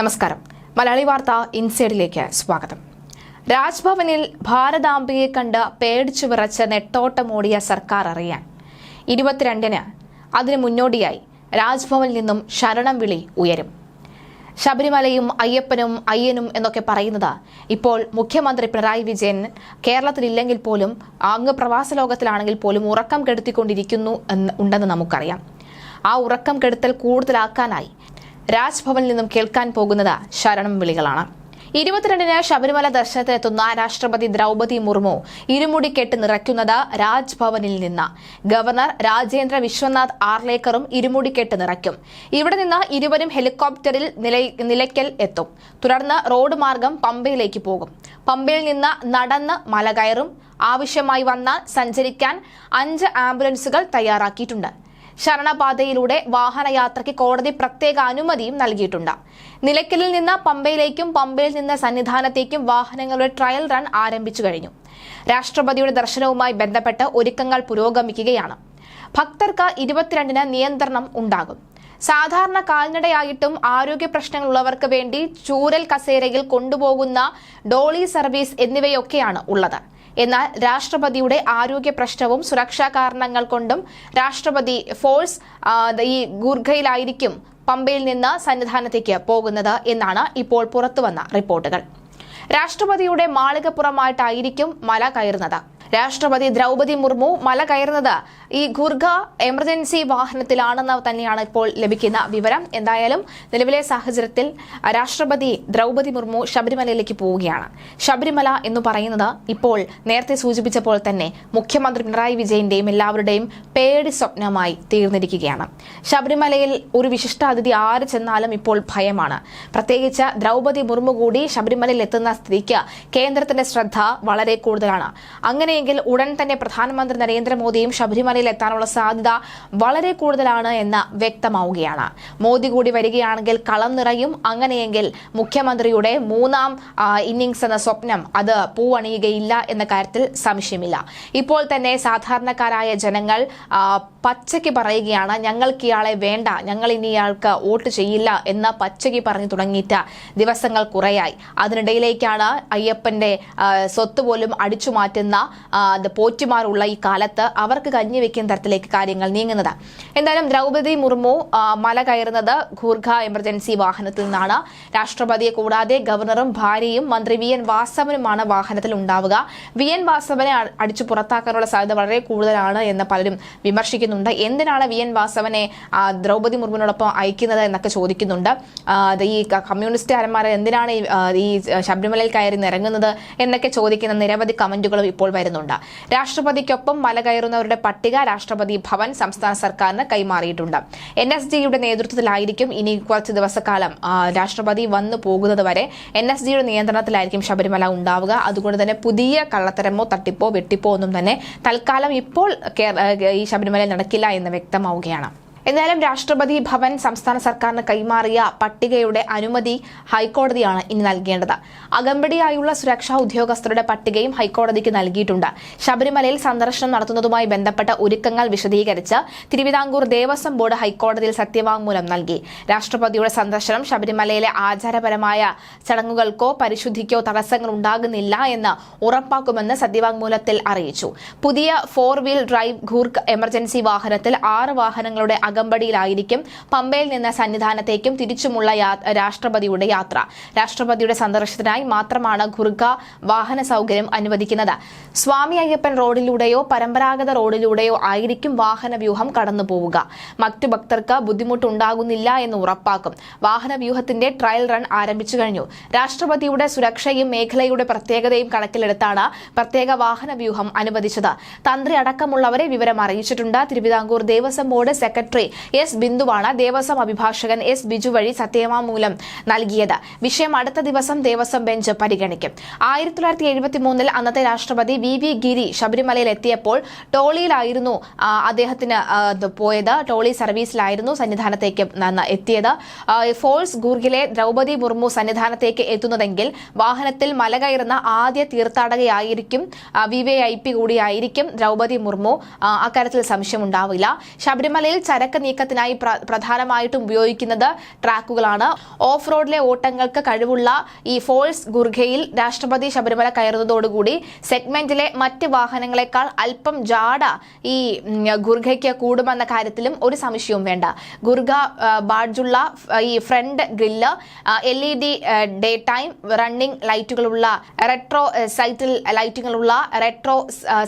നമസ്കാരം. മലയാളി വാർത്ത ഇൻസൈഡിലേക്ക് സ്വാഗതം. രാജ്ഭവനിൽ ഭാരതാംബയെ കണ്ട് പേടിച്ചു വിറച്ച് നെട്ടോട്ടമോടിയ സർക്കാർ അറിയാൻ. ഇരുപത്തിരണ്ടിന് അതിനു മുന്നോടിയായി രാജ്ഭവനിൽ നിന്നും ശരണം വിളി ഉയരും. ശബരിമലയും അയ്യപ്പനും അയ്യനും എന്നൊക്കെ പറയുന്നത് ഇപ്പോൾ മുഖ്യമന്ത്രി പിണറായി വിജയൻ കേരളത്തിലില്ലെങ്കിൽ പോലും അങ്ങ് പ്രവാസ ലോകത്തിലാണെങ്കിൽ പോലും ഉറക്കം കെടുത്തിക്കൊണ്ടിരിക്കുന്നു എന്ന് ഉണ്ടെന്ന് നമുക്കറിയാം. ആ ഉറക്കം കെടുത്തൽ കൂടുതലാക്കാനായി രാജ്ഭവനിൽ നിന്നും കേൾക്കാൻ പോകുന്നത് ശരണം വിളികളാണ്. ഇരുപത്തിരണ്ടിന് ശബരിമല ദർശനത്തിനെത്തുന്ന രാഷ്ട്രപതി ദ്രൗപതി മുർമു ഇരുമുടി കെട്ട് നിറയ്ക്കുന്നത് രാജ്ഭവനിൽ നിന്ന്. ഗവർണർ രാജേന്ദ്ര വിശ്വനാഥ് ആർലേക്കറും ഇരുമുടി കെട്ട് നിറയ്ക്കും. ഇവിടെ നിന്ന് ഇരുവരും ഹെലികോപ്റ്ററിൽ നിലയ്ക്കൽ എത്തും. തുടർന്ന് റോഡ് മാർഗം പമ്പയിലേക്ക് പോകും. പമ്പയിൽ നിന്ന് നടന്ന് മല കയറും. ആവശ്യമായി വന്നാൽ സഞ്ചരിക്കാൻ അഞ്ച് ആംബുലൻസുകൾ തയ്യാറാക്കിയിട്ടുണ്ട്. ശരണപാതയിലൂടെ വാഹനയാത്രയ്ക്ക് കോടതി പ്രത്യേക അനുമതിയും നൽകിയിട്ടുണ്ട്. നിലയ്ക്കലിൽ നിന്ന് പമ്പയിലേക്കും പമ്പയിൽ നിന്ന് സന്നിധാനത്തേക്കും വാഹനങ്ങളുടെ ട്രയൽ റൺ ആരംഭിച്ചു കഴിഞ്ഞു. രാഷ്ട്രപതിയുടെ ദർശനവുമായി ബന്ധപ്പെട്ട് ഒരുക്കങ്ങൾ പുരോഗമിക്കുകയാണ്. ഭക്തർക്ക് ഇരുപത്തിരണ്ടിന് നിയന്ത്രണം ഉണ്ടാകും. സാധാരണ കാൽനടയായിട്ടും ആരോഗ്യ പ്രശ്നങ്ങളുള്ളവർക്ക് വേണ്ടി ചൂരൽ കസേരയിൽ കൊണ്ടുപോകുന്ന ഡോളി സർവീസ് എന്നിവയൊക്കെയാണ് ഉള്ളത്. എന്നാൽ രാഷ്ട്രപതിയുടെ ആരോഗ്യ പ്രശ്നവും സുരക്ഷാ കാരണങ്ങൾ കൊണ്ടും രാഷ്ട്രപതി ഫോഴ്സ് ഈ ഗുർഖയിലായിരിക്കും പമ്പയിൽ നിന്ന് സന്നിധാനത്തേക്ക് പോകുന്നത് എന്നാണ് ഇപ്പോൾ പുറത്തുവന്ന റിപ്പോർട്ടുകൾ. രാഷ്ട്രപതിയുടെ മാളികപ്പുറമായിട്ടായിരിക്കും മല കയറുന്നത്. രാഷ്ട്രപതി ദ്രൗപതി മുർമു മല കയറുന്നത് ഈ ഗുർഗ എമർജൻസി വാഹനത്തിലാണെന്ന് തന്നെയാണ് ഇപ്പോൾ ലഭിക്കുന്ന വിവരം. എന്തായാലും നിലവിലെ സാഹചര്യത്തിൽ രാഷ്ട്രപതി ദ്രൗപതി മുർമു ശബരിമലയിലേക്ക് പോവുകയാണ്. ശബരിമല എന്ന് പറയുന്നത് ഇപ്പോൾ നേരത്തെ സൂചിപ്പിച്ചപ്പോൾ തന്നെ മുഖ്യമന്ത്രി പിണറായി വിജയന്റെയും എല്ലാവരുടെയും പേടി സ്വപ്നമായി തീർന്നിരിക്കുകയാണ്. ശബരിമലയിൽ ഒരു വിശിഷ്ടാതിഥി ആര് ചെന്നാലും ഇപ്പോൾ ഭയമാണ്. പ്രത്യേകിച്ച് ദ്രൗപതി മുർമു കൂടി ശബരിമലയിൽ എത്തുന്ന സ്ഥിതിക്ക് കേന്ദ്രത്തിന്റെ ശ്രദ്ധ വളരെ കൂടുതലാണ്. അങ്ങനെയെങ്കിൽ ഉടൻ തന്നെ പ്രധാനമന്ത്രി നരേന്ദ്രമോദിയും ശബരിമലയിൽ എത്താനുള്ള സാധ്യത വളരെ കൂടുതലാണ് എന്ന് വ്യക്തമാവുകയാണ്. മോദി കൂടി വരികയാണെങ്കിൽ കളം നിറയും. അങ്ങനെയെങ്കിൽ മുഖ്യമന്ത്രിയുടെ മൂന്നാം ഇന്നിംഗ്സ് എന്ന സ്വപ്നം അത് പൂവണിയുകയില്ല എന്ന കാര്യത്തിൽ സംശയമില്ല. ഇപ്പോൾ തന്നെ സാധാരണക്കാരായ ജനങ്ങൾ പച്ചയ്ക്ക് പറയുകയാണ് ഞങ്ങൾക്ക് ഇയാളെ വേണ്ട. ഞങ്ങൾ ഇനി ഇയാൾക്ക് വോട്ട് ചെയ്യില്ല എന്ന് പച്ചയ്ക്ക് പറഞ്ഞു തുടങ്ങിയിട്ട് ദിവസങ്ങൾ കുറയായി. അതിനിടയിലേക്കാണ് അയ്യപ്പന്റെ സ്വത്ത് പോലും അടിച്ചു മാറ്റുന്ന ആ, അത് പോറ്റുമാരുള്ള ഈ കാലത്ത് അവർക്ക് കഞ്ഞി വെക്കുന്ന തരത്തിലേക്ക് കാര്യങ്ങൾ നീങ്ങുന്നത്. എന്തായാലും ദ്രൗപദി മുർമു മല കയറുന്നത് ഖൂർഖ എമർജൻസി വാഹനത്തിൽ നിന്നാണ്. രാഷ്ട്രപതിയെ കൂടാതെ ഗവർണറും ഭാര്യയും മന്ത്രി വി എൻ വാസവനുമാണ് വാഹനത്തിൽ ഉണ്ടാവുക. വി എൻ വാസവനെ അടിച്ചു പുറത്താക്കാനുള്ള സാധ്യത വളരെ കൂടുതലാണ് എന്ന് പലരും വിമർശിക്കുന്നുണ്ട്. എന്തിനാണ് വി എൻ വാസവനെ ദ്രൗപദി മുർമുവിനോടൊപ്പം അയക്കുന്നത് എന്നൊക്കെ ചോദിക്കുന്നുണ്ട്. ഈ കമ്മ്യൂണിസ്റ്റ് കമ്മ്യൂണിസ്റ്റുകാരന്മാർ എന്തിനാണ് ഈ ശബരിമലയിൽ കയറി നിറങ്ങുന്നത് എന്നൊക്കെ ചോദിക്കുന്ന നിരവധി കമന്റുകളും ഇപ്പോൾ വരുന്നുണ്ട്. രാഷ്ട്രപതിക്കൊപ്പം മലകയറുന്നവരുടെ പട്ടിക രാഷ്ട്രപതി ഭവൻ സംസ്ഥാന സർക്കാരിന് കൈമാറിയിട്ടുണ്ട്. എൻ എസ് ജിയുടെ നേതൃത്വത്തിലായിരിക്കും ഇനി കുറച്ച് ദിവസക്കാലം രാഷ്ട്രപതി വന്നു പോകുന്നത് വരെ എൻ എസ് ജിയുടെ നിയന്ത്രണത്തിലായിരിക്കും ശബരിമല ഉണ്ടാവുക. അതുകൊണ്ട് തന്നെ പുതിയ കള്ളത്തരമോ തട്ടിപ്പോ വെട്ടിപ്പോ ഒന്നും തന്നെ തൽക്കാലം ഇപ്പോൾ ഈ ശബരിമലയിൽ നടക്കില്ല എന്ന് വ്യക്തമാവുകയാണ്. എന്തായാലും രാഷ്ട്രപതി ഭവൻ സംസ്ഥാന സർക്കാരിന് കൈമാറിയ പട്ടികയുടെ അനുമതി ഹൈക്കോടതിയാണ് ഇനി നൽകേണ്ടത്. അകമ്പടിയായുള്ള സുരക്ഷാ ഉദ്യോഗസ്ഥരുടെ പട്ടികയും ഹൈക്കോടതിക്ക് നൽകിയിട്ടുണ്ട്. ശബരിമലയിൽ സന്ദർശനം നടത്തുന്നതുമായി ബന്ധപ്പെട്ട ഒരുക്കങ്ങൾ വിശദീകരിച്ച് തിരുവിതാംകൂർ ദേവസ്വം ബോർഡ് ഹൈക്കോടതിയിൽ സത്യവാങ്മൂലം നൽകി. രാഷ്ട്രപതിയുടെ സന്ദർശനം ശബരിമലയിലെ ആചാരപരമായ ചടങ്ങുകൾക്കോ പരിശുദ്ധിക്കോ തടസ്സങ്ങൾ ഉണ്ടാകുന്നില്ല എന്ന് ഉറപ്പാക്കുമെന്ന് സത്യവാങ്മൂലത്തിൽ അറിയിച്ചു. പുതിയ four wheel drive Gurkha emergency വാഹനത്തിൽ ആറ് വാഹനങ്ങളുടെ അകമ്പടിയിലായിരിക്കും. പമ്പയിൽ നിന്ന് സന്നിധാനത്തേക്കും തിരിച്ചുമുള്ള രാഷ്ട്രപതിയുടെ യാത്ര. രാഷ്ട്രപതിയുടെ സന്ദർശനത്തിനായി മാത്രമാണ് ഖുർഗ വാഹന സൗകര്യം അനുവദിക്കുന്നത്. സ്വാമി അയ്യപ്പൻ റോഡിലൂടെയോ പരമ്പരാഗത റോഡിലൂടെയോ ആയിരിക്കും വാഹന വ്യൂഹം കടന്നു പോവുക. മറ്റു ഭക്തർക്ക് ബുദ്ധിമുട്ടുണ്ടാകുന്നില്ല എന്ന് ഉറപ്പാക്കും. വാഹന വ്യൂഹത്തിന്റെ ട്രയൽ റൺ ആരംഭിച്ചു കഴിഞ്ഞു. രാഷ്ട്രപതിയുടെ സുരക്ഷയും മേഖലയുടെ പ്രത്യേകതയും കണക്കിലെടുത്താണ് പ്രത്യേക വാഹന വ്യൂഹം അനുവദിച്ചത്. തന്ത്രി അടക്കമുള്ളവരെ വിവരം അറിയിച്ചിട്ടുണ്ട്. Thiruvithamkoor Devaswom board secretary S ബിന്ദുവാണ് Devaswom അഭിഭാഷകൻ എസ് ബിജു വഴി സത്യവാങ്മൂലം നൽകിയത്. വിഷയം അടുത്ത ദിവസം ദേവസ്വം ബെഞ്ച് പരിഗണിക്കും. ആയിരത്തി തൊള്ളായിരത്തി എഴുപത്തി മൂന്നിൽ അന്നത്തെ രാഷ്ട്രപതി വി വി ഗിരി ശബരിമലയിൽ എത്തിയപ്പോൾ ടോളിയിലായിരുന്നു അദ്ദേഹത്തിന് പോയത്. ടോളി സർവീസിലായിരുന്നു സന്നിധാനത്തേക്ക് എത്തിയത്. ഫോൾസ് ഗൂർഗിലെ ദ്രൗപതി മുർമു സന്നിധാനത്തേക്ക് എത്തുന്നതെങ്കിൽ വാഹനത്തിൽ മല കയറുന്ന ആദ്യ തീർത്ഥാടകയായിരിക്കും വി വി ഐ പി കൂടിയായിരിക്കും ദ്രൗപദി മുർമു. അക്കാര്യത്തിൽ സംശയമുണ്ടാവില്ല. ശബരിമലയിൽ ചരക്ക് ചരക്ക് നീക്കത്തിനായി പ്രധാനമായിട്ടും ഉപയോഗിക്കുന്നത് ട്രാക്കുകളാണ്. ഓഫ് റോഡിലെ ഓട്ടങ്ങൾക്ക് കഴിവുള്ള ഈ ഫോൾസ് ഗുർഖയിൽ രാഷ്ട്രപതി ശബരിമല കയറുന്നതോടുകൂടി സെഗ്മെന്റിലെ മറ്റ് വാഹനങ്ങളെക്കാൾ അല്പം ജാട ഈ ഗുർഖയ്ക്ക് കൂടുമെന്ന കാര്യത്തിലും ഒരു സംശയവും വേണ്ട. ഗുർഖ ബാഡ്ജുള്ള ഈ front grill L E D day time running ലൈറ്റുകളുള്ള retro സൈറ്റിൽ ലൈറ്റുകളുള്ള റെട്രോ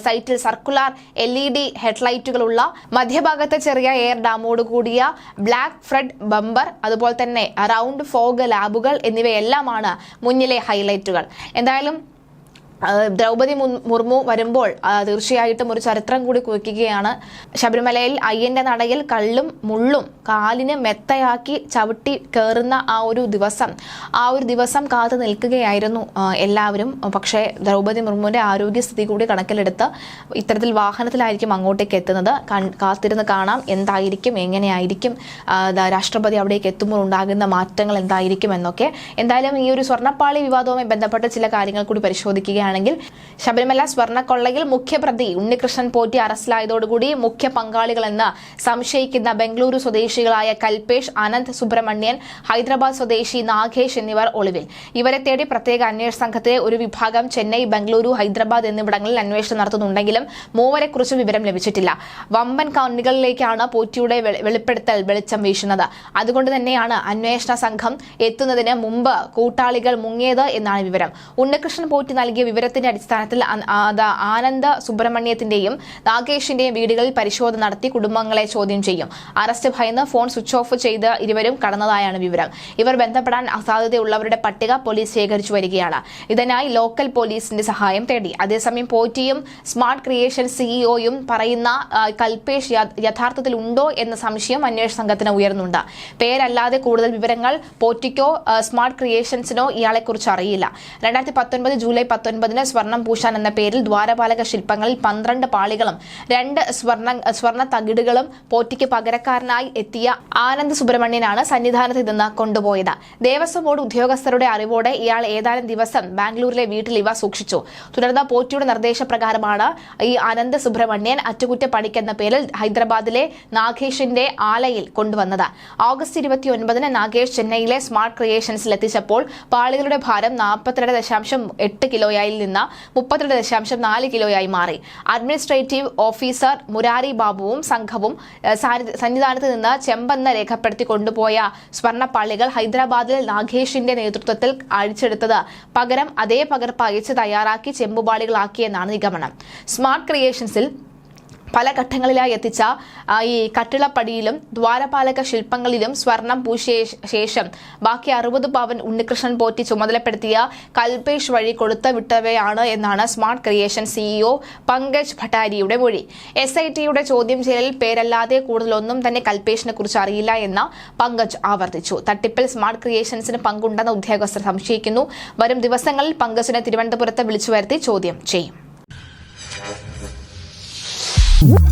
സൈറ്റിൽ സർക്കുലർ എൽ ഇ ഡി ഹെഡ്ലൈറ്റുകളുള്ള മധ്യഭാഗത്ത് ചെറിയ എയർ ഡാമോട് കൂടിയ ബ്ലാക്ക് ഫ്രെഡ് ബമ്പർ അതുപോലെ തന്നെ റൗണ്ട് ഫോഗ് ലാബുകൾ എന്നിവയെല്ലാമാണ് മുന്നിലെ ഹൈലൈറ്റുകൾ. എന്തായാലും മുൻ- മുർമു വരുമ്പോൾ തീർച്ചയായിട്ടും ഒരു ചരിത്രം കൂടി കുറിക്കുകയാണ്. ശബരിമലയിൽ അയ്യന്റെ നടയിൽ കള്ളും മുള്ളും കാലിന് മെത്തയാക്കി ചവിട്ടി കയറുന്ന ആ ഒരു ദിവസം ആ ഒരു ദിവസം കാത്തു നിൽക്കുകയായിരുന്നു എല്ലാവരും. പക്ഷേ ദ്രൗപദി മുർമുവിന്റെ ആരോഗ്യസ്ഥിതി കൂടി കണക്കിലെടുത്ത് ഇത്തരത്തിൽ വാഹനത്തിലായിരിക്കും അങ്ങോട്ടേക്ക് എത്തുന്നത്. കാത്തിരുന്ന് കാണാം എന്തായിരിക്കും എങ്ങനെയായിരിക്കും രാഷ്ട്രപതി അവിടേക്ക് എത്തുമ്പോൾ ഉണ്ടാകുന്ന മാറ്റങ്ങൾ എന്തായിരിക്കും എന്നൊക്കെ. എന്തായാലും ഈ ഒരു സ്വർണപ്പാളി വിവാദവുമായി ബന്ധപ്പെട്ട ചില കാര്യങ്ങൾ കൂടി പരിശോധിക്കുകയാണെങ്കിൽ ശബരിമല സ്വർണക്കൊള്ളയിൽ മുഖ്യപ്രതി ഉണ്ണികൃഷ്ണൻ പോറ്റി അറസ്റ്റിലായതോടുകൂടി മുഖ്യ പങ്കാളികളെന്ന് സംശയിക്കുന്ന ബംഗളൂരു സ്വദേശികളായ കൽപേഷ് അനന്ത് സുബ്രഹ്മണ്യൻ ഹൈദരാബാദ് സ്വദേശി നാഗേഷ് എന്നിവർ ഒളിവിൽ. ഇവരെ തേടി പ്രത്യേക അന്വേഷണ സംഘത്തെ ഒരു വിഭാഗം ചെന്നൈ ബംഗളൂരു ഹൈദരാബാദ് എന്നിവിടങ്ങളിൽ അന്വേഷണം നടത്തുന്നുണ്ടെങ്കിലും മൂവരെക്കുറിച്ച് വിവരം ലഭിച്ചിട്ടില്ല. വമ്പൻ കണ്ണികളിലേക്കാണ് പോറ്റിയുടെ വെളി- വെളിപ്പെടുത്തൽ വെളിച്ചം വീശുന്നത്. അതുകൊണ്ട് തന്നെയാണ് അന്വേഷണ സംഘം എത്തുന്നതിന് മുമ്പ് കൂട്ടാളികൾ മുങ്ങിയത് എന്നാണ് വിവരം. ഉണ്ണികൃഷ്ണൻ പോറ്റി നൽകിയ വിവരത്തിന്റെ അടിസ്ഥാനത്തിൽ ആനന്ദ സുബ്രഹ്മണ്യത്തിന്റെയും നാഗേഷിന്റെയും വീടുകളിൽ പരിശോധന നടത്തി കുടുംബങ്ങളെ ചോദ്യം ചെയ്യും. അറസ്റ്റ് ഭയന്ന് ഫോൺ സ്വിച്ച് ഓഫ് ചെയ്ത് ഇരുവരും കടന്നതായാണ് വിവരം. ഇവർ ബന്ധപ്പെടാൻ അസാധ്യതയുള്ളവരുടെ പട്ടിക പോലീസ് ശേഖരിച്ചു വരികയാണ്. ഇതിനായി ലോക്കൽ പോലീസിന്റെ സഹായം തേടി. അതേസമയം പോറ്റിയും സ്മാർട്ട് ക്രിയേഷൻ സിഇഒയും പറയുന്ന കൽപേഷ് യഥാർത്ഥത്തിൽ ഉണ്ടോ എന്ന സംശയം അന്വേഷണ സംഘത്തിന് ഉയർന്നുണ്ട്. പേരല്ലാതെ കൂടുതൽ വിവരങ്ങൾ പോറ്റിക്കോ സ്മാർട്ട് ക്രിയേഷൻസിനോ ഇയാളെക്കുറിച്ച് അറിയില്ല. രണ്ടായിരത്തി പത്തൊൻപത് ജൂലൈ പത്തൊൻപതിന് സ്വർണം പൂശാൻ എന്ന പേരിൽ ദ്വാരപാലക ശില്പങ്ങളിൽ പന്ത്രണ്ട് പാളികളും രണ്ട് സ്വർണ സ്വർണ തകിടുകളും പോറ്റിക്ക് പകരക്കാരനായി എത്തിയ ആനന്ദ് സുബ്രഹ്മണ്യനാണ് സന്നിധാനത്ത് നിന്ന് കൊണ്ടുപോയത്. ദേവസ്വം ബോർഡ് ഉദ്യോഗസ്ഥരുടെ അറിവോടെ ഇയാൾ ഏതാനും ദിവസം ബാംഗ്ലൂരിലെ വീട്ടിൽ ഇവ സൂക്ഷിച്ചു. തുടർന്ന് പോറ്റിയുടെ നിർദ്ദേശപ്രകാരമാണ് ഈ അനന്ത് സുബ്രഹ്മണ്യൻ അറ്റകുറ്റപ്പണിക്ക് എന്ന പേരിൽ ഹൈദരാബാദിലെ നാഗേഷിന്റെ ആലയിൽ കൊണ്ടുവന്നത്. ഓഗസ്റ്റ് ഇരുപത്തി ഒൻപതിന് നാഗേഷ് ചെന്നൈയിലെ സ്മാർട്ട് ക്രിയേഷൻസിൽ എത്തിച്ചപ്പോൾ പാളികളുടെ ഭാരം നാൽപ്പത്തിരണ്ട് ദശാംശം എട്ട് കിലോയായി നിന്ന് മുപ്പത്തിരണ്ട് ദശാംശം നാല് കിലോയായി മാറി. അഡ്മിനിസ്ട്രേറ്റീവ് ഓഫീസർ മുരാരി ബാബുവും സംഘവും സന്നിധാനത്ത് നിന്ന് ചെമ്പെന്ന് രേഖപ്പെടുത്തി കൊണ്ടുപോയ സ്വർണപ്പാളികൾ ഹൈദരാബാദിൽ നാഗേഷിന്റെ നേതൃത്വത്തിൽ അഴിച്ചെടുത്തത് പകരം അതേ പകർപ്പ് അയച്ച് തയ്യാറാക്കി ചെമ്പുപാളികളാക്കിയെന്നാണ് നിഗമനം. സ്മാർട്ട് ക്രിയേഷൻസിൽ പല ഘട്ടങ്ങളിലായി എത്തിച്ച ഈ കട്ടിളപ്പടിയിലും ദ്വാരപാലക ശില്പങ്ങളിലും സ്വർണം പൂശിയ ശേഷം ബാക്കി അറുപത് പവൻ ഉണ്ണികൃഷ്ണൻ പോറ്റി ചുമതലപ്പെടുത്തിയ കൽപേഷ് വഴി കൊടുത്ത വിട്ടവയാണ് എന്നാണ് സ്മാർട്ട് ക്രിയേഷൻ സിഇഒ പങ്കജ് ഭട്ടാരിയുടെ മൊഴി. എസ് ഐ ടിയുടെ ചോദ്യം ചെയ്യലിൽ പേരല്ലാതെ കൂടുതലൊന്നും തന്നെ കൽപേഷിനെ കുറിച്ച് അറിയില്ല എന്ന് പങ്കജ് ആവർത്തിച്ചു. തട്ടിപ്പിൽ സ്മാർട്ട് ക്രിയേഷൻസിന് പങ്കുണ്ടെന്ന് ഉദ്യോഗസ്ഥർ സംശയിക്കുന്നു. വരും ദിവസങ്ങളിൽ പങ്കജിനെ തിരുവനന്തപുരത്ത് വിളിച്ചു വരുത്തി ചോദ്യം ചെയ്യും. Whoop.